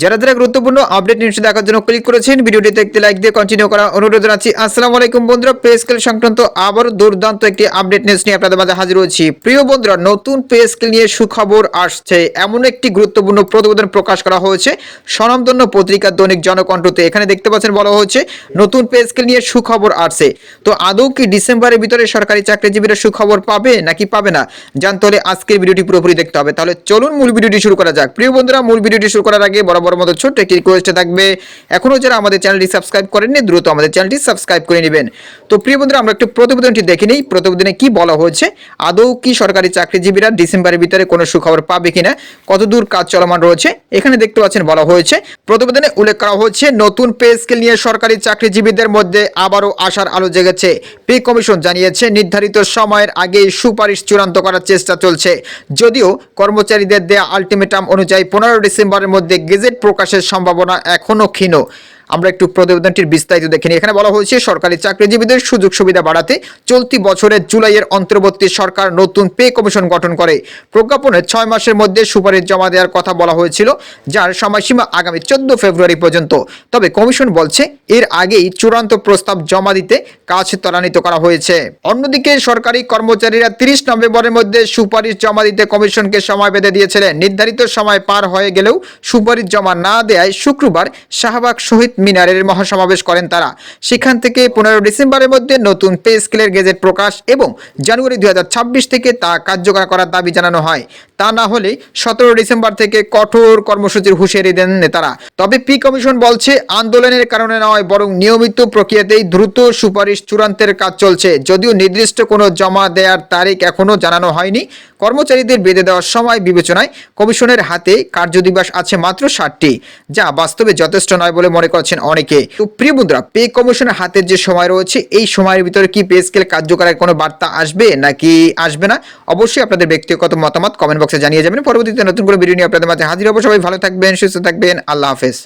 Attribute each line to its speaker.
Speaker 1: যারা যারা গুরুত্বপূর্ণ আপডেট নিউজ দেখার জন্য ক্লিক করেছেন, ভিডিওটিতে একটি লাইক দিয়ে কন্টিনিউ করা অনুরোধ জানাচ্ছি। আসসালামু আলাইকুম বন্ধুরা পে স্কেল সংক্রান্ত আবার দুর্দান্ত একটি আপডেট নিউজ নিয়ে আপনাদের মাঝে হাজির হয়েছি। প্রিয় বন্ধুরা, নতুন পে স্কেল নিয়ে সুখবর আসছে। এমন একটি গুরুত্বপূর্ণ প্রতিবেদন প্রকাশ করা হয়েছে। স্বনামধন্য পত্রিকা দৈনিক জনকণ্ঠতে। এখানে দেখতে পাচ্ছেন বলা হয়েছে, নতুন পে স্কেল নিয়ে সুখবর আসছে। তো আদৌ কি ডিসেম্বরের ভিতরে সরকারি চাকরিজীবীরা সুখবর পাবে নাকি পাবে না? জানতে হলে আজকের ভিডিওটি পুরোপুরি দেখতে হবে। তাহলে চলুন মূল ভিডিওটি শুরু করা যাক। প্রিয় বন্ধুরা, মূল ভিডিওটি শুরু করার আগে বড় বড় মতো ছোট্ট একটি রিকোয়েস্ট থাকবে। এখনও যারা আমাদের চ্যানেলটি সাবস্ক্রাইব করেননি, দ্রুত আমাদের চ্যানেলটি সাবস্ক্রাইব করে নেবেন। তো প্রিয় বন্ধুরা, আমরা একটু প্রতিবেদনটি দেখে নিই। প্রতিবেদনে কি বলা হয়েছে? আদৌ কি সরকারি চাকরিজীবীরা ডিসেম্বরের ভিতরে কোনো সুখবর পাবে কিনা? কতদূর কাজ চলমান রয়েছে? এখানে দেখতে পাচ্ছেন বলা হয়েছে, প্রতিবেদনে উল্লেখ করা হয়েছে নতুন পে স্কেল নিয়ে সরকারি চাকরিজীবীদের মধ্যে আবারও আশার আলো জেগেছে। পে কমিশন জানিয়েছে, নির্ধারিত সময়ের আগেই সুপারিশ চূড়ান্ত করার চেষ্টা চলছে। যদিও কর্মচারীদের দেয়া আলটিমেটাম অনুযায়ী পনেরো ডিসেম্বরের মধ্যে গেজেট প্রকাশের সম্ভাবনা এখনও ক্ষীণ। আমরা একটু প্রতিবেদনটির বিস্তারিত দেখে নিই। এখানে বলা হয়েছে, সরকারি চাকরিজীবীদের সুযোগ সুবিধা বাড়াতে চলতি বছরের জুলাইয়ের অন্তর্বর্তী সরকার নতুন পে কমিশন গঠন করে। প্রজ্ঞাপনে ছয় মাসের মধ্যে সুপারিশ জমা দেওয়ার কথা বলা হয়েছিল, যার সময়সীমা আগামী চোদ্দ ফেব্রুয়ারি পর্যন্ত। তবে কমিশন বলছে, এর আগেই চূড়ান্ত প্রস্তাব জমা দিতে কাজ ত্বরান্বিত করা হয়েছে। অন্যদিকে সরকারি কর্মচারীরা তিরিশ নভেম্বরের মধ্যে সুপারিশ জমা দিতে কমিশনকে সময় বেঁধে দিয়েছিলেন। নির্ধারিত সময় পার হয়ে গেলেও সুপারিশ জমা না দেয়ায় শুক্রবার শাহবাগ শহীদ মিনারের মহাসমাবেশ করেন তারা। সেখান থেকে পনেরো ডিসেম্বরের মধ্যে নতুন পে স্কেলের গেজেট প্রকাশ এবং জানুয়ারি দুই হাজার ছাব্বিশ থেকে তা কার্যকর করার দাবি জানানো হয়। তা না হলে সতেরো ডিসেম্বর থেকে কঠোর কর্মসূচির হুঁশিয়ারি দেন নেতারা। তবে পি কমিশন বলছে, আন্দোলনের কারণে নয়, বরং নিয়মিত প্রক্রিয়াতেই দ্রুত সুপারিশ চূড়ান্তের কাজ চলছে। যদিও নির্দিষ্ট কোনো জমা দেওয়ার তারিখ এখনও জানানো হয়নি কর্মচারীদের বেঁধে দেওয়ার সময় বিবেচনায় কমিশনের হাতে কার্যদিবস আছে মাত্র ষাটটি, যা বাস্তবে যথেষ্ট নয় বলে মনে করছেন অনেকে। তো প্রিয় বন্ধুরা, পে কমিশনের হাতের যে সময় রয়েছে, এই সময়ের ভিতরে কি পে স্কেল কার্যকরের কোনো বার্তা আসবে নাকি আসবে না? অবশ্যই আপনাদের ব্যক্তিগত মতামত কমেন্ট বক্সে জানিয়ে যাবেন। পরবর্তীতে নতুন করে ভিডিও নিয়ে আপনাদের মাঝে হাজির হব। সবাই ভালো থাকবেন, সুস্থ থাকবেন। আল্লাহ হাফেজ।